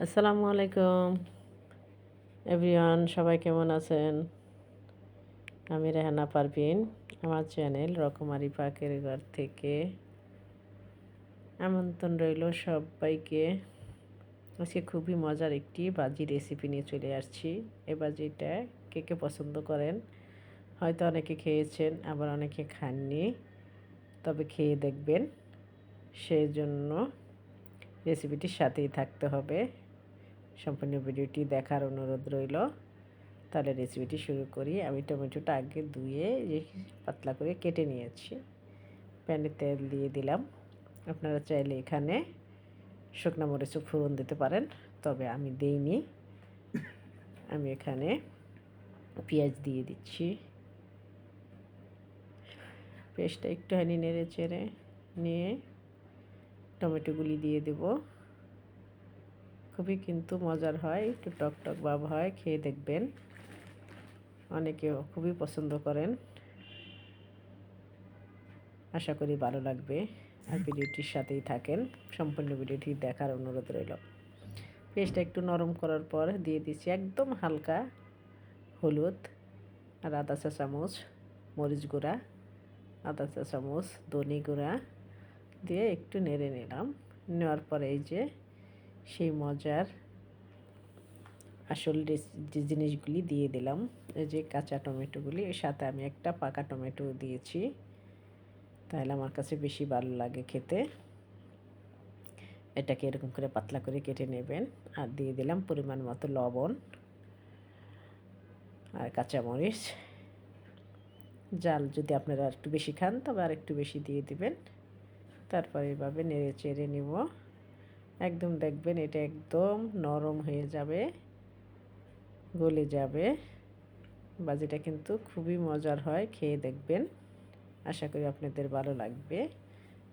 আসসালামু আলাইকুম। এভরিওয়ান সবাই কেমন আছেন? আমি রেহানা পারভিন, আমার চ্যানেল রকমারি পাকের ঘর থেকে। আমন্ত্রণ রইল সবাইকে। আজকে খুবই মজার একটি বাজি রেসিপি নিয়ে চলে আসছি। এ বাজিটা কে কে পছন্দ করেন? হয়তো অনেকে খেয়েছেন, আবার অনেকে খাননি। তবে খেয়ে দেখবেন। সেই জন্য রেসিপিটির সাথেই থাকতে হবে। সম্পূর্ণ ভিডিওটি দেখার অনুরোধ রইল। তাহলে রেসিপিটি শুরু করি। আমি টমেটোটা আগে ধুয়ে পাতলা করে কেটে নিয়েছি। প্যানে তেল দিয়ে দিলাম। আপনারা চাইলে এখানে শুকনো মরিচও ফোড়ন দিতে পারেন, তবে আমি দেইনি। আমি এখানে পেঁয়াজ দিয়ে দিচ্ছি। পেঁয়াজটা একটুখানি নেড়ে চেড়ে নিয়ে টমেটোগুলি দিয়ে দেবো। খুবই কিন্তু মজার হয়, একটু টক টক ভাব হয়, খেয়ে দেখবেন। অনেকে খুবই পছন্দ করেন। আশা করি ভালো লাগবে আর ভিডিওটির সাথেই থাকেন। সম্পূর্ণ ভিডিওটি দেখার অনুরোধ রইল। পেস্টটা একটু নরম করার পর দিয়ে দিচ্ছি একদম হালকা হলুদ আর আদা চা চামচ মরিচ গুঁড়া, আদা চা চামচ ধনি গুঁড়া দিয়ে একটু নেড়ে নিলাম। নেওয়ার পরে এই যে সেই মজার আসল যে জিনিসগুলি দিয়ে দিলাম। এই যে কাঁচা টমেটোগুলি, এর সাথে আমি একটা পাকা টমেটো দিয়েছি। তাহলে আমার কাছে বেশি ভালো লাগে খেতে। এটাকে এরকম করে পাতলা করে কেটে নেবেন। আর দিয়ে দিলাম পরিমাণ মতো লবণ আর কাঁচামরিচ। জাল যদি আপনারা একটু বেশি খান, তবে আর একটু বেশি দিয়ে দিবেন। তারপরে এভাবে নেড়ে চেড়ে নিব। একদম দেখবেন এটা একদম নরম হয়ে যাবে, গলে যাবে। বাজিটা কিন্তু খুবই মজার হয়, খেয়ে দেখবেন। আশা করি আপনাদের ভালো লাগবে।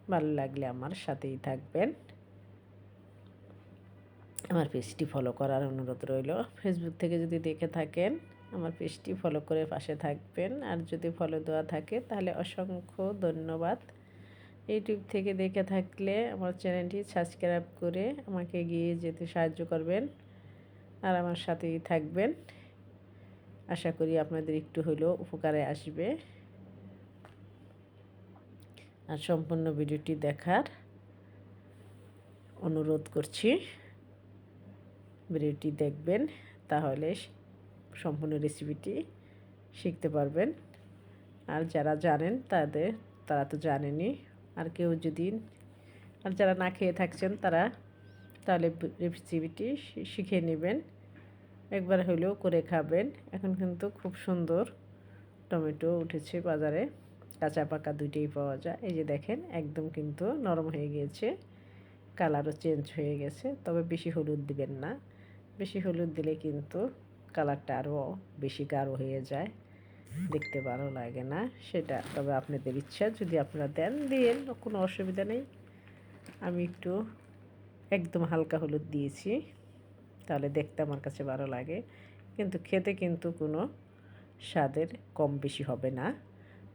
ভালো লাগলে আমার সাথেই থাকবেন। আমার পেজটি ফলো করার অনুরোধ রইল। ফেসবুক থেকে যদি দেখে থাকেন, আমার পেজটি ফলো করে পাশে থাকবেন। আর যদি ফলো দেওয়া থাকে, তাহলে অসংখ্য ধন্যবাদ। ইউটিউব থেকে দেখে থাকলে আমার চ্যানেলটি সাবস্ক্রাইব করে আমাকে এগিয়ে যেতে সাহায্য করবেন আর আমার সাথেই থাকবেন। আশা করি আপনাদের একটু হলেও উপকারে আসবে। আর সম্পূর্ণ ভিডিওটি দেখার অনুরোধ করছি, ভিডিওটি দেখবেন, তাহলে সম্পূর্ণ রেসিপিটি শিখতে পারবেন। আর যারা জানেন তাদের, তারা তো জানেনি আর কেউ যদি আর যারা না খেয়ে থাকছেন তারা তাহলে রেসিপিটি শিখে নেবেন। একবার হলেও করে খাবেন। এখন কিন্তু খুব সুন্দর টমেটো উঠেছে বাজারে। কাঁচা পাকা দুইটাই পাওয়া যায়। এই যে দেখেন, একদম কিন্তু নরম হয়ে গিয়েছে। কালারও চেঞ্জ হয়ে গেছে। তবে বেশি হলুদ দিবেন না। বেশি হলুদ দিলে কিন্তু কালারটা আরও বেশি গাঢ় হয়ে যায়। দেখতে ভালো লাগে না, সেটা তবে আপনাদের ইচ্ছা, যদি আপনারা দেন, দিয়েন, কোনো অসুবিধা নেই। আমি একটু একদম হালকা হলুদ দিয়েছি, তাহলে দেখতে আমার কাছে ভালো লাগে, কিন্তু খেতে কিন্তু কোনো স্বাদের কম বেশি হবে না।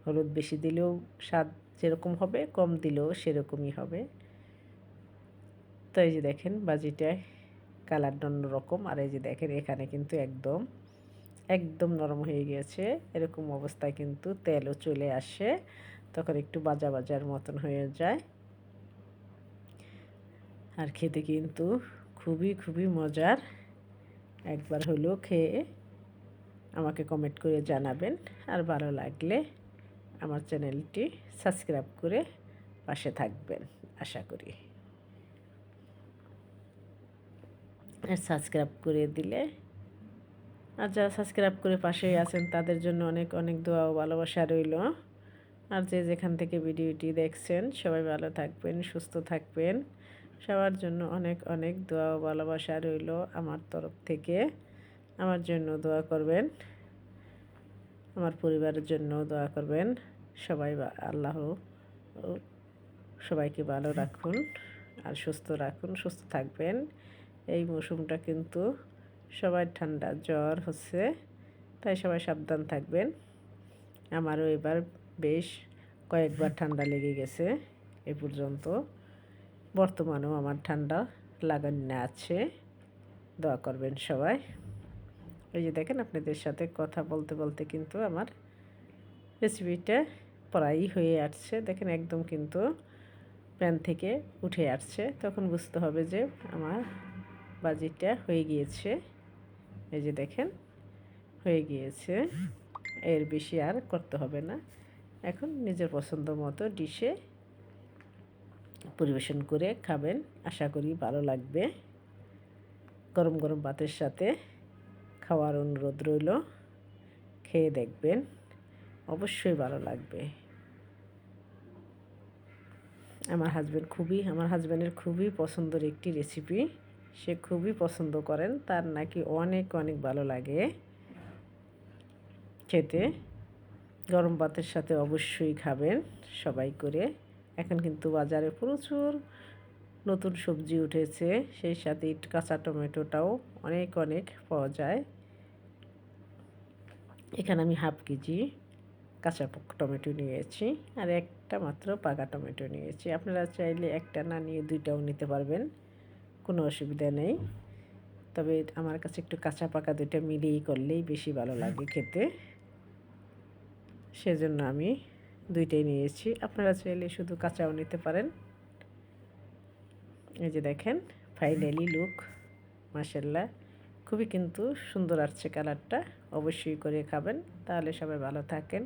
হলুদ বেশি দিলেও স্বাদ যেরকম হবে, কম দিলেও সেরকমই হবে। তো এই যে দেখেন, বাজিটায় কালার অন্য রকম আর এই যে দেখেন, এখানে কিন্তু একদম একদম নরম হয়ে গিয়েছে। এরকম অবস্থায় কিন্তু তেলও চলে আসে। তখন একটু বাজা বাজার মতন হয়ে যায়। আর খেতে কিন্তু খুবই খুবই মজার। একবার হলেও খেয়ে আমাকে কমেন্ট করে জানাবেন। আর ভালো লাগলে আমার চ্যানেলটি সাবস্ক্রাইব করে পাশে থাকবেন, আশা করি। আর সাবস্ক্রাইব করে দিলে আর যারা সাবস্ক্রাইব করে পাশেই আছেন, তাদের জন্য অনেক অনেক দোয়া ও ভালোবাসা রইল। আর যে যেখান থেকে ভিডিওটি দেখছেন, সবাই ভালো থাকবেন, সুস্থ থাকবেন। সবার জন্য অনেক অনেক দোয়া ও ভালোবাসা রইল আমার তরফ থেকে। আমার জন্য দোয়া করবেন। আমার পরিবারের জন্য দোয়া করবেন। সবাই আল্লাহ সবাইকে ভালো রাখুন আর সুস্থ রাখুন, সুস্থ থাকবেন। এই মৌসুমটা কিন্তু সবাই ঠান্ডা জ্বর হচ্ছে, তাই সবাই সাবধান থাকবেন। আমারও এবার বেশ কয়েকবার ঠান্ডা লেগে গেছে এ পর্যন্ত। বর্তমানেও আমার ঠান্ডা লাগান না আছে। দোয়া করবেন সবাই। এই যে দেখেন আপনাদের সাথে কথা বলতে বলতে কিন্তু আমার রেসিপিটা প্রায়ই হয়ে আসছে। দেখেন একদম কিন্তু প্যান থেকে উঠে আসছে। তখন বুঝতে হবে যে আমার বাজিটা হয়ে গিয়েছে। এই যে দেখেন, হয়ে গিয়েছে। এর বেশি আর করতে হবে না। এখন নিজের পছন্দ মতো ডিশে পরিবেশন করে খাবেন। আশা করি ভালো লাগবে। গরম গরম ভাতের সাথে খাওয়ার অনুরোধ রইল। খেয়ে দেখবেন। অবশ্যই ভালো লাগবে। আমার হাজব্যান্ড খুবই, আমার হাজব্যান্ডের খুবই পছন্দের একটি রেসিপি সে খুবই পছন্দ করেন। তার নাকি অনেক অনেক ভালো লাগে। খেতে। গরম ভাতের সাথে অবশ্যই খাবেন সবাই করে। এখন কিন্তু বাজারে প্রচুর নতুন সবজি উঠেছে। সেই সাথে কাঁচা টমেটোটাও অনেক অনেক পাওয়া যায়। এখানে আমি হাফ কেজি কাঁচা টমেটো নিয়েছি আর একটা মাত্র পাকা টমেটো নিয়েছি। আপনারা চাইলে একটা না নিয়ে দুইটাও নিতে পারবেন। কোনো অসুবিধা নেই। তবে আমার কাছে একটু কাঁচা পাকা দুইটা মিলিয়েই করলেই বেশি ভালো লাগে খেতে। সেজন্য আমি দুইটাই নিয়েছি আপনারা চাইলে শুধু কাঁচাও নিতে পারেন। এই যে দেখেন ফাইনালি লুক মাসাল্লাহ খুবই কিন্তু সুন্দর আসছে কালারটা। অবশ্যই করে খাবেন। তাহলে সবাই ভালো থাকেন,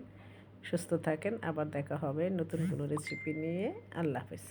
সুস্থ থাকেন। আবার দেখা হবে নতুন কোনো রেসিপি নিয়ে। আল্লাহ হাফেজ।